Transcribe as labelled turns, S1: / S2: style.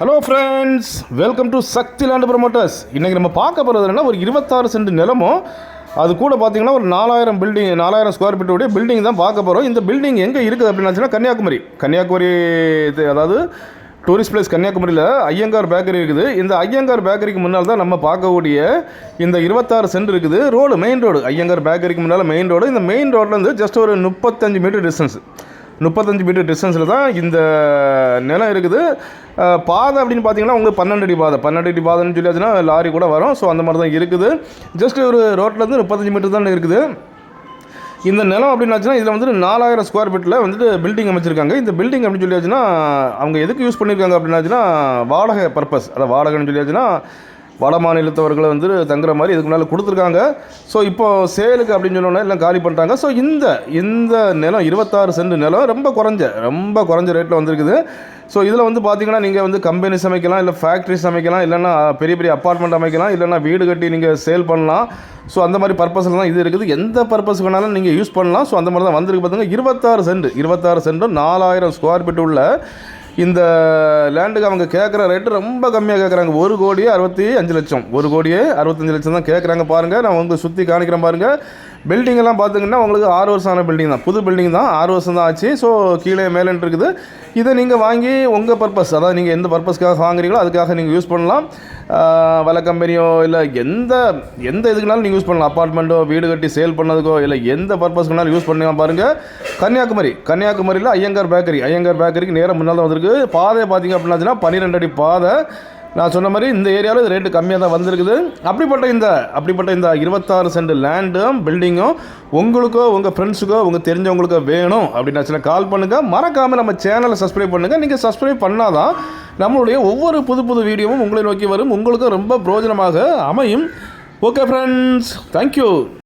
S1: Hello friends welcome to Sakthi land promoters இன்றைக்கி நம்ம பார்க்க போகிறது என்னன்னா ஒரு இருபத்தாறு சென்ட் நிலமும் அது கூட பார்த்தீங்கன்னா ஒரு நாலாயிரம் பில்டிங் நாலாயிரம் ஸ்கொயர் ஃபீட்டுடைய பில்டிங் தான் பார்க்க போகிறோம் இந்த பில்டிங் எங்கே இருக்குது அப்படின்னாச்சுன்னா கன்னியாகுமரி. கன்னியாகுமரி இது அதாவது டூரிஸ்ட் பிளேஸ் கன்னியாகுமரியில் ஐயங்கார் பேக்கரி இருக்குது. இந்த ஐயங்கார் பேக்கரிக்கு முன்னால் தான் நம்ம பார்க்கக்கூடிய இந்த இருபத்தாறு சென்ட் இருக்குது. ரோடு மெயின் ரோடு ஐயங்கார் பேக்கரிக்கு முன்னால் மெயின் ரோடு இந்த மெயின் ரோட்லேருந்து ஜஸ்ட் ஒரு முப்பத்தஞ்சு மீட்டர் டிஸ்டன்ஸ் முப்பத்தஞ்சு மீட்டர் டிஸ்டன்ஸில் தான் இந்த நிலம் இருக்குது. பாதை அப்படின்னு பார்த்தீங்கன்னா உங்களுக்கு பன்னெண்டு அடி பாதை. பன்னெண்டு அடி பாதைன்னு சொல்லியாச்சுன்னா லாரி கூட வரும். ஸோ அந்த மாதிரி தான் இருக்குது. ஜஸ்ட் ஒரு ரோட்லேருந்து முப்பத்தஞ்சு மீட்டர் தான் இருக்குது. இந்த நிலம் அப்படின்னாச்சுன்னா இதில் வந்துட்டு நாலாயிரம் ஸ்கொயர் ஃபீட்டில் வந்துட்டு பில்டிங் அமைச்சிருக்காங்க. இந்த பில்டிங் அப்படின்னு சொல்லியாச்சுன்னா அவங்க எதுக்கு யூஸ் பண்ணியிருக்காங்க அப்படின்னாச்சுன்னா வாடகை பர்பஸ் அதை வாடகைன்னு சொல்லியாச்சுன்னா வட மாநிலத்தவர்களை வந்து தங்குற மாதிரி இதுக்கு முன்னால் கொடுத்துருக்காங்க. ஸோ இப்போ சேலுக்கு அப்படின்னு சொன்னோன்னா எல்லாம் காலி பண்ணிட்டாங்க. ஸோ இந்த இந்த நிலம் இருபத்தாறு சென்ட் நிலம் ரொம்ப குறைஞ்ச ரொம்ப குறைஞ்ச ரேட்டில் வந்திருக்குது. ஸோ இதில் வந்து பார்த்தீங்கன்னா நீங்கள் வந்து கம்பெனி சமைக்கலாம் இல்லை ஃபேக்ட்ரிஸ் அமைக்கலாம் இல்லைன்னா பெரிய பெரிய அப்பார்ட்மெண்ட் அமைக்கலாம் இல்லைன்னா வீடு கட்டி நீங்கள் சேல் பண்ணலாம். ஸோ அந்த மாதிரி பர்பஸில் தான் இது இருக்குது. எந்த பர்பஸ் வேணாலும் நீங்கள் யூஸ் பண்ணலாம். ஸோ அந்த மாதிரி தான் வந்திருக்கு பார்த்துங்க இருபத்தாறு சென்ட் இருபத்தாறு சென்ட்டும் நாலாயிரம் ஸ்கொயர் ஃபீட் உள்ள இந்த லேண்டுக்கு அவங்க கேட்குற ரேட்டு ரொம்ப கம்மியாக கேட்குறாங்க ஒரு கோடியே அறுபத்தி அஞ்சு லட்சம். ஒரு கோடியே அறுபத்தஞ்சு லட்சம் தான் கேட்குறாங்க பாருங்கள் நான் வந்து சுற்றி காணிக்கிறேன் பாருங்கள் பில்டிங்கெல்லாம் பார்த்தீங்கன்னா உங்களுக்கு ஆறு வருஷம் ஆன பில்டிங் தான். புது பில்டிங் தான். ஆறு வருஷம் தான் ஆச்சு. ஸோ கீழே மேலேன்ட்டு இருக்குது இதை நீங்கள் வாங்கி உங்கள் பர்பஸ் அதாவது நீங்கள் எந்த பர்பஸ்க்காக வாங்குறீங்களோ அதுக்காக நீங்கள் யூஸ் பண்ணலாம். வலை கம்பெனியோ இல்லை எந்த எந்த இதுக்குனாலும் நீங்கள் யூஸ் பண்ணலாம். அப்பார்ட்மெண்ட்டோ வீடு கட்டி சேல் பண்ணதுக்கோ இல்லை எந்த பர்பஸ்க்குனாலும் யூஸ் பண்ணலாம் பாருங்கள் கன்னியாகுமரி. கன்னியாகுமரியில் ஐயங்கார் பேக்கரி ஐயங்கார் பேக்கரிக்கு நேரம் முன்னால் தான் வந்திருக்கு. பாதை பார்த்தீங்க அப்படின்னாச்சுன்னா பன்னிரெண்டு அடி பாதை. நான் சொன்ன மாதிரி இந்த ஏரியாவில் இது ரேட்டு கம்மியாக தான் வந்திருக்குது. அப்படிப்பட்ட இந்த அப்படிப்பட்ட இந்த இருபத்தாறு சென்ட் லேண்டும் பில்டிங்கும் உங்களுக்கோ உங்கள் ஃப்ரெண்ட்ஸுக்கோ உங்கள் தெரிஞ்சவங்களுக்கோ வேணும் அப்படின்னாச்சுன்னா கால் பண்ணுங்கள் மறக்காமல் நம்ம சேனலை சப்ஸ்கிரைப் பண்ணுங்கள் நீங்கள் சப்ஸ்கிரைப் பண்ணாதான் நம்மளுடைய ஒவ்வொரு புது புது வீடியோவும் உங்களை நோக்கி வரும். உங்களுக்கு ரொம்ப பிரயோஜனமாக அமையும். Okay friends thank you